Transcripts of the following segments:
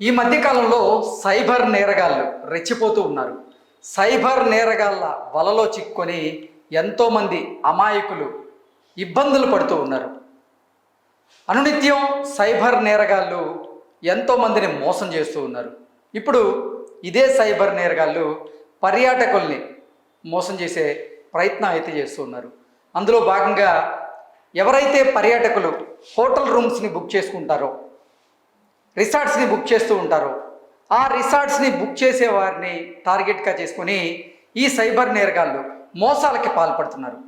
ఈ మధ్యకాలంలో సైబర్ నేరగాళ్ళు రెచ్చిపోతూ ఉన్నారు. సైబర్ నేరగాళ్ళ వలలో చిక్కుకొని ఎంతోమంది అమాయకులు ఇబ్బందులు పడుతూ ఉన్నారు. అనునిత్యం సైబర్ నేరగాళ్ళు ఎంతోమందిని మోసం చేస్తూ ఉన్నారు. ఇప్పుడు ఇదే సైబర్ నేరగాళ్ళు పర్యాటకుల్ని మోసం చేసే ప్రయత్నం అయితే చేస్తూ ఉన్నారు. అందులో భాగంగా ఎవరైతే పర్యాటకులు హోటల్ రూమ్స్ని బుక్ చేసుకుంటారో రిసార్ట్స్ని బుక్ చేస్తూ ఉంటారు. ఆ రిసార్ట్స్ని బుక్ చేసే వారిని టార్గెట్గా చేసుకొని ఈ సైబర్ నేరగాళ్ళు మోసాలకి పాల్పడుతున్నారు.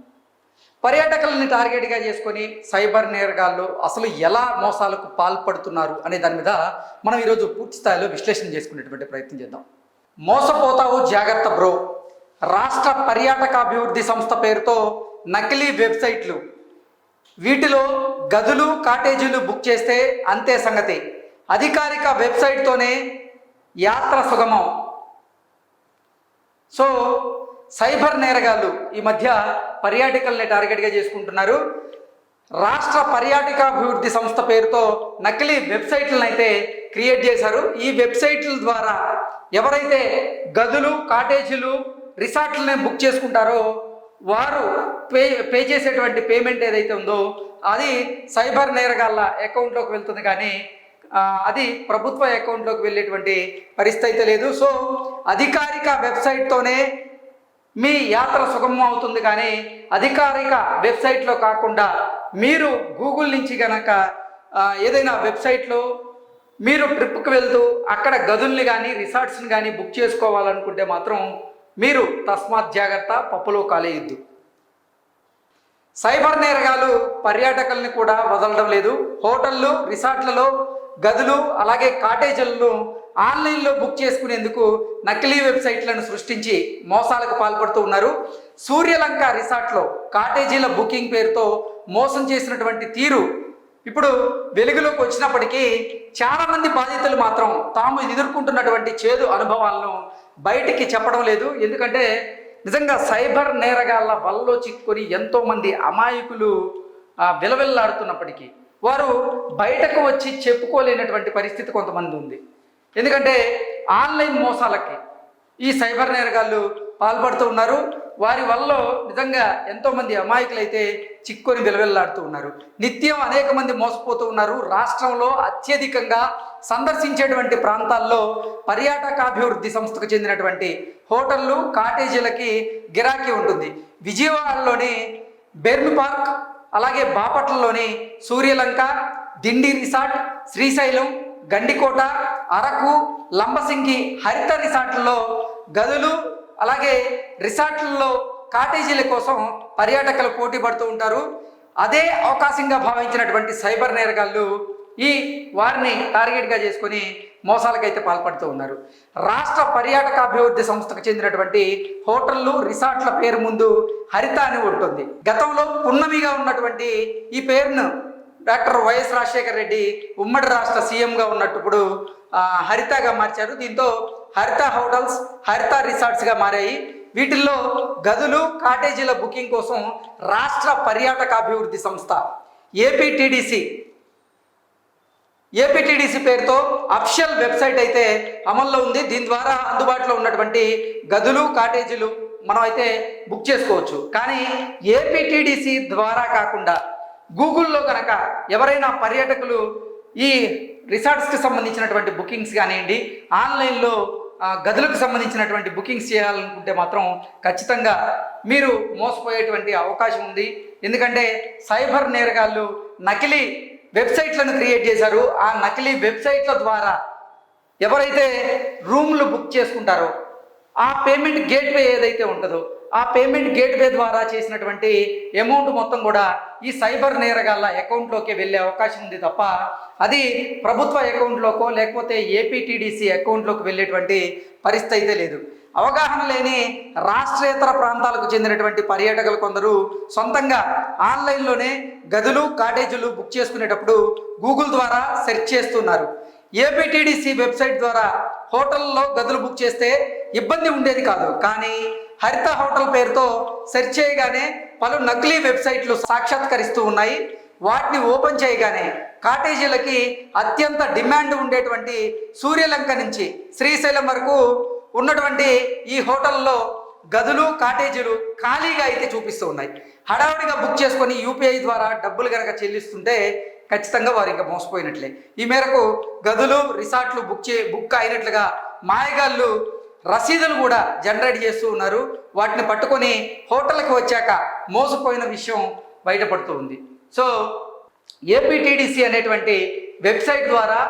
పర్యాటకులని టార్గెట్గా చేసుకొని సైబర్ నేరగాళ్ళు అసలు ఎలా మోసాలకు పాల్పడుతున్నారు అనే దాని మీద మనం ఈరోజు పూర్తి స్థాయిలో విశ్లేషణ చేసుకునేటువంటి ప్రయత్నం చేద్దాం. మోసపోతావు జాగ్రత్త బ్రో. రాష్ట్ర పర్యాటక అభివృద్ధి సంస్థ పేరుతో నకిలీ వెబ్సైట్లు. వీటిలో గదులు కాటేజీలు బుక్ చేస్తే అంతే సంగతి. అధికారిక వెబ్సైట్తోనే యాత్ర సుగమం. సో సైబర్ నేరగాళ్ళు ఈ మధ్య పర్యాటకుల్ని టార్గెట్గా చేసుకుంటున్నారు. రాష్ట్ర పర్యాటకాభివృద్ధి సంస్థ పేరుతో నకిలీ వెబ్సైట్లను అయితే క్రియేట్ చేశారు. ఈ వెబ్సైట్ల ద్వారా ఎవరైతే గదులు కాటేజీలు రిసార్ట్లని బుక్ చేసుకుంటారో వారు పే పే చేసేటువంటి పేమెంట్ ఏదైతే ఉందో అది సైబర్ నేరగాళ్ళ అకౌంట్లోకి వెళ్తుంది. కానీ అది ప్రభుత్వ అకౌంట్లోకి వెళ్ళేటువంటి పరిస్థితి అయితే లేదు. సో అధికారిక వెబ్సైట్తోనే మీ యాత్ర సుగమం అవుతుంది కానీ అధికారిక వెబ్సైట్లో కాకుండా మీరు గూగుల్ నుంచి కనుక ఏదైనా వెబ్సైట్లో మీరు ట్రిప్కి వెళ్తూ అక్కడ గదుల్ని కానీ రిసార్ట్స్ని కానీ బుక్ చేసుకోవాలనుకుంటే మాత్రం మీరు తస్మాత్ జాగ్రత్త పప్పులో కాలేయద్దు. సైబర్ నేరగాలు పర్యాటకుల్ని కూడా వదలడం లేదు. హోటళ్ళు రిసార్ట్లలో గదులు అలాగే కాటేజీలను ఆన్లైన్లో బుక్ చేసుకునేందుకు నకిలీ వెబ్సైట్లను సృష్టించి మోసాలకు పాల్పడుతూ ఉన్నారు. సూర్యలంక రిసార్ట్లో కాటేజీల బుకింగ్ పేరుతో మోసం చేసినటువంటి తీరు ఇప్పుడు వెలుగులోకి వచ్చినప్పటికీ చాలామంది బాధితులు మాత్రం తాము ఎదుర్కొంటున్నటువంటి చేదు అనుభవాలను బయటికి చెప్పడం లేదు. ఎందుకంటే నిజంగా సైబర్ నేరగాళ్ళ వలలో చిక్కుకొని ఎంతోమంది అమాయకులు విలవిల్లాడుతున్నప్పటికీ వారు బయటకు వచ్చి చెప్పుకోలేనటువంటి పరిస్థితి కొంతమంది ఉంది. ఎందుకంటే ఆన్లైన్ మోసాలకి ఈ సైబర్ నేరగాళ్ళు పాల్పడుతూ ఉన్నారు. వారి వల్ల నిజంగా ఎంతోమంది అమాయకులైతే చిక్కుని విలవిల్లాడుతూ ఉన్నారు. నిత్యం అనేక మంది మోసపోతూ ఉన్నారు. రాష్ట్రంలో అత్యధికంగా సందర్శించేటువంటి ప్రాంతాల్లో పర్యాటకాభివృద్ధి సంస్థకు చెందినటువంటి హోటళ్ళు కాటేజీలకి గిరాకీ ఉంటుంది. విజయవాడలోని బెర్న్ పార్క్ అలాగే బాపట్లలోని సూర్యలంక దిండి రిసార్ట్ శ్రీశైలం గండికోట అరకు లంబసింగి హరిత రిసార్ట్లలో గదులు అలాగే రిసార్ట్లలో కాటేజీల కోసం పర్యాటకులు పోటీ పడుతూ ఉంటారు. అదే అవకాశంగా భావించినటువంటి సైబర్ నేరగాళ్ళు ఈ వారిని టార్గెట్గా చేసుకుని మోసాలకైతే పాల్పడుతూ ఉన్నారు. రాష్ట్ర పర్యాటకాభివృద్ధి సంస్థకు చెందినటువంటి హోటళ్ళు రిసార్ట్ల పేరు ముందు హరిత అని ఉంటుంది. గతంలో పున్నమిగా ఉన్నటువంటి ఈ పేరును డాక్టర్ వైఎస్ రాజశేఖర రెడ్డి ఉమ్మడి రాష్ట్ర సీఎంగా ఉన్నప్పుడు హరితగా మార్చారు. దీంతో హరిత హోటల్స్ హరిత రిసార్ట్స్గా మారాయి. వీటిల్లో గదులు కాటేజీల బుకింగ్ కోసం రాష్ట్ర పర్యాటక అభివృద్ధి సంస్థ ఏపీటీడీసీ ఏపీటీడీసీ పేరుతో అఫిషియల్ వెబ్సైట్ అయితే అమల్లో ఉంది. దీని ద్వారా అందుబాటులో ఉన్నటువంటి గదులు కాటేజీలు మనం అయితే బుక్ చేసుకోవచ్చు. కానీ ఏపీటీడీసీ ద్వారా కాకుండా గూగుల్లో కనుక ఎవరైనా పర్యాటకులు ఈ రిసార్ట్స్కి సంబంధించినటువంటి బుకింగ్స్ కానివ్వండి ఆన్లైన్లో గదులకు సంబంధించినటువంటి బుకింగ్స్ చేయాలనుకుంటే మాత్రం ఖచ్చితంగా మీరు మోసపోయేటువంటి అవకాశం ఉంది. ఎందుకంటే సైబర్ నేరగాళ్ళు నకిలీ వెబ్సైట్లను క్రియేట్ చేశారు. ఆ నకిలీ వెబ్సైట్ల ద్వారా ఎవరైతే రూమ్లు బుక్ చేసుకుంటారో ఆ పేమెంట్ గేట్వే ఏదైతే ఉంటుందో ఆ పేమెంట్ గేట్వే ద్వారా చేసినటువంటి అమౌంట్ మొత్తం కూడా ఈ సైబర్ నేరగాళ్ళ అకౌంట్లోకి వెళ్ళే అవకాశం ఉంది తప్ప అది ప్రభుత్వ అకౌంట్లోకో లేకపోతే ఏపీటీడీసీ అకౌంట్లోకి వెళ్ళేటువంటి పరిస్థితి అయితే లేదు. అవగాహన లేని రాష్ట్రేతర ప్రాంతాలకు చెందినటువంటి పర్యాటకులు కొందరు సొంతంగా ఆన్లైన్లోనే గదులు కాటేజీలు బుక్ చేసుకునేటప్పుడు గూగుల్ ద్వారా సెర్చ్ చేస్తున్నారు. ఏపీటీడీసీ వెబ్సైట్ ద్వారా హోటల్లో గదులు బుక్ చేస్తే ఇబ్బంది ఉండేది కాదు. కానీ హరిత హోటల్ పేరుతో సెర్చ్ చేయగానే పలు నకిలీ వెబ్సైట్లు సాక్షాత్కరిస్తూ ఉన్నాయి. వాటిని ఓపెన్ చేయగానే కాటేజీలకి అత్యంత డిమాండ్ ఉండేటువంటి సూర్యలంక నుంచి శ్రీశైలం వరకు ఉన్నటువంటి ఈ హోటల్లో గదులు కాటేజీలు ఖాళీగా అయితే చూపిస్తూ ఉన్నాయి. హడావుడిగా బుక్ చేసుకొని యూపీఐ ద్వారా డబ్బులు కనుక చెల్లిస్తుంటే ఖచ్చితంగా వారు ఇంకా మోసపోయినట్లే. ఈ మేరకు గదులు రిసార్ట్లు బుక్ చే బుక్ అయినట్లుగా మాయగాళ్ళు రసీదులు కూడా జనరేట్ చేస్తూ ఉన్నారు. వాటిని పట్టుకొని హోటల్కి వచ్చాక మోసపోయిన విషయం బయటపడుతూ ఉంది. సో ఏపీటీడీసీ అనేటువంటి వెబ్సైట్ ద్వారా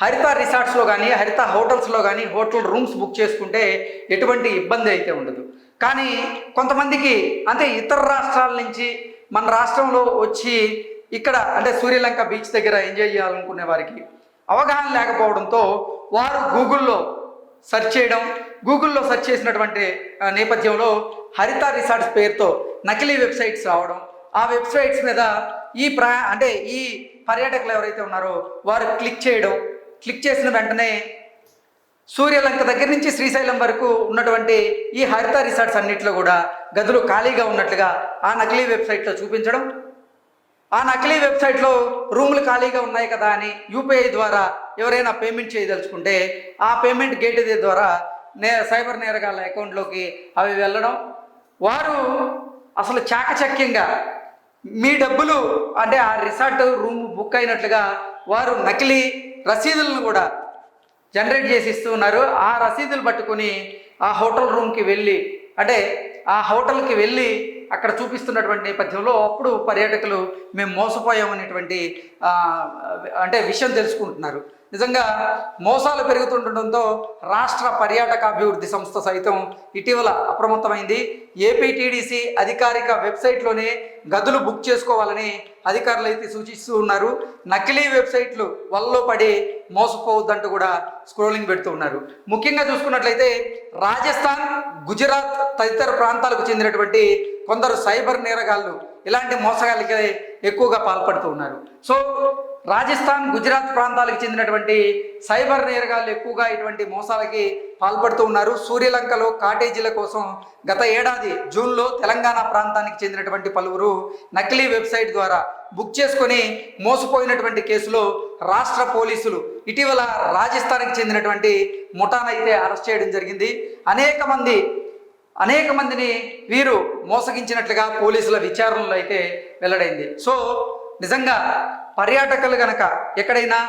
హరిత రిసార్ట్స్లో కానీ హరిత హోటల్స్లో కానీ హోటల్ రూమ్స్ బుక్ చేసుకుంటే ఎటువంటి ఇబ్బంది అయితే ఉండదు. కానీ కొంతమందికి అంటే ఇతర రాష్ట్రాల నుంచి మన రాష్ట్రంలో వచ్చి ఇక్కడ అంటే సూర్యలంక బీచ్ దగ్గర ఎంజాయ్ చేయాలనుకునే వారికి అవగాహన లేకపోవడంతో వారు గూగుల్లో సెర్చ్ చేయడం గూగుల్లో సెర్చ్ చేసినటువంటి నేపథ్యంలో హరిత రిసార్ట్స్ పేరుతో నకిలీ వెబ్సైట్స్ రావడం ఆ వెబ్సైట్స్ మీద ఈ ప్రా అంటే ఈ పర్యాటకులు ఎవరైతే ఉన్నారో వారు క్లిక్ చేయడం క్లిక్ చేసిన వెంటనే సూర్యలంక దగ్గర నుంచి శ్రీశైలం వరకు ఉన్నటువంటి ఈ హరిత రిసార్ట్స్ అన్నింటిలో కూడా గదులు ఖాళీగా ఉన్నట్లుగా ఆ నకిలీ వెబ్సైట్లో చూపించడం. ఆ నకిలీ వెబ్సైట్లో రూములు ఖాళీగా ఉన్నాయి కదా అని యూపీఐ ద్వారా ఎవరైనా పేమెంట్ చేయదలుచుకుంటే ఆ పేమెంట్ గేట్వే ద్వారా నే సైబర్ నేరగాళ్ళ అకౌంట్లోకి అవి వెళ్ళడం. వారు అసలు చాకచక్యంగా మీ డబ్బులు అంటే ఆ రిసార్ట్ రూమ్ బుక్ అయినట్లుగా వారు నకిలీ రసీదులను కూడా జనరేట్ చేసి ఇస్తూ ఉన్నారు. ఆ రసీదులు పట్టుకొని ఆ హోటల్ రూమ్కి వెళ్ళి అంటే ఆ హోటల్కి వెళ్ళి అక్కడ చూపిస్తున్నటువంటి నేపథ్యంలో అప్పుడు పర్యాటకులు మేము మోసపోయామనేటువంటి అంటే విషయం తెలుసుకుంటున్నారు. నిజంగా మోసాలు పెరుగుతుండటంతో రాష్ట్ర పర్యాటక అభివృద్ధి సంస్థ సైతం ఇటీవల అప్రమత్తమైంది. ఏపీటీడీసీ అధికారిక వెబ్సైట్లోనే గదులు బుక్ చేసుకోవాలని అధికారులు అయితే సూచిస్తూ ఉన్నారు. నకిలీ వెబ్సైట్లు వల్ల పడి మోసపోవద్దంటూ కూడా స్క్రోలింగ్ పెడుతూ ఉన్నారు. ముఖ్యంగా చూసుకున్నట్లయితే రాజస్థాన్ గుజరాత్ తదితర ప్రాంతాలకు చెందినటువంటి కొందరు సైబర్ నేరగాళ్ళు ఇలాంటి మోసగాళ్ళకి ఎక్కువగా పాల్పడుతూ ఉన్నారు. సో రాజస్థాన్ గుజరాత్ ప్రాంతాలకు చెందినటువంటి సైబర్ నేరగాళ్ళు ఎక్కువగా ఇటువంటి మోసాలకి పాల్పడుతూ ఉన్నారు. సూర్యలంకలో కాటేజీల కోసం గత ఏడాది జూన్లో తెలంగాణ ప్రాంతానికి చెందినటువంటి పలువురు నకిలీ వెబ్సైట్ ద్వారా బుక్ చేసుకొని మోసపోయినటువంటి కేసులో రాష్ట్ర పోలీసులు ఇటీవల రాజస్థాన్కి చెందినటువంటి ముఠానైతే అరెస్ట్ చేయడం జరిగింది. అనేక మంది అనేక మందిని వీరు మోసగించినట్లుగా పోలీసుల విచారణలో అయితే వెల్లడైంది. సో నిజంగా పర్యాటకులు కనుక ఎక్కడైనా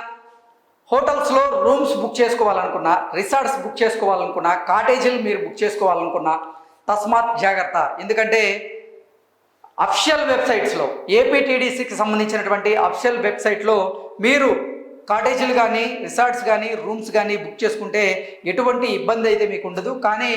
హోటల్స్లో రూమ్స్ బుక్ చేసుకోవాలనుకున్నా రిసార్ట్స్ బుక్ చేసుకోవాలనుకున్నా కాటేజీలు మీరు బుక్ చేసుకోవాలనుకున్నా తస్మాత్ జాగ్రత్త. ఎందుకంటే అఫిషియల్ వెబ్సైట్స్లో ఏపీటీడీసీకి సంబంధించినటువంటి అఫిషియల్ వెబ్సైట్లో మీరు కాటేజీలు కానీ రిసార్ట్స్ కానీ రూమ్స్ కానీ బుక్ చేసుకుంటే ఎటువంటి ఇబ్బంది అయితే మీకు ఉండదు. కానీ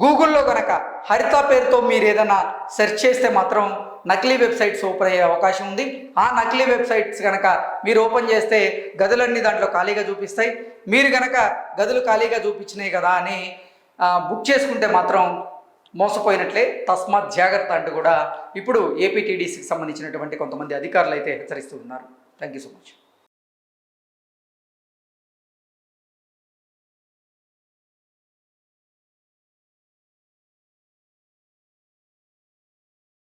గూగుల్లో కనుక హరిత పేరుతో మీరు ఏదైనా సెర్చ్ చేస్తే మాత్రం నకిలీ వెబ్సైట్స్ ఓపెన్ అయ్యే అవకాశం ఉంది. ఆ నకిలీ వెబ్సైట్స్ కనుక మీరు ఓపెన్ చేస్తే గదులన్నీ దాంట్లో ఖాళీగా చూపిస్తాయి. మీరు కనుక గదులు ఖాళీగా చూపించినాయి కదా అని బుక్ చేసుకుంటే మాత్రం మోసపోయినట్లే. తస్మాత్ జాగ్రత్త అంటూ కూడా ఇప్పుడు ఏపీటీడీసీకి సంబంధించినటువంటి కొంతమంది అధికారులు అయితే హెచ్చరిస్తూ ఉన్నారు. Thank you so much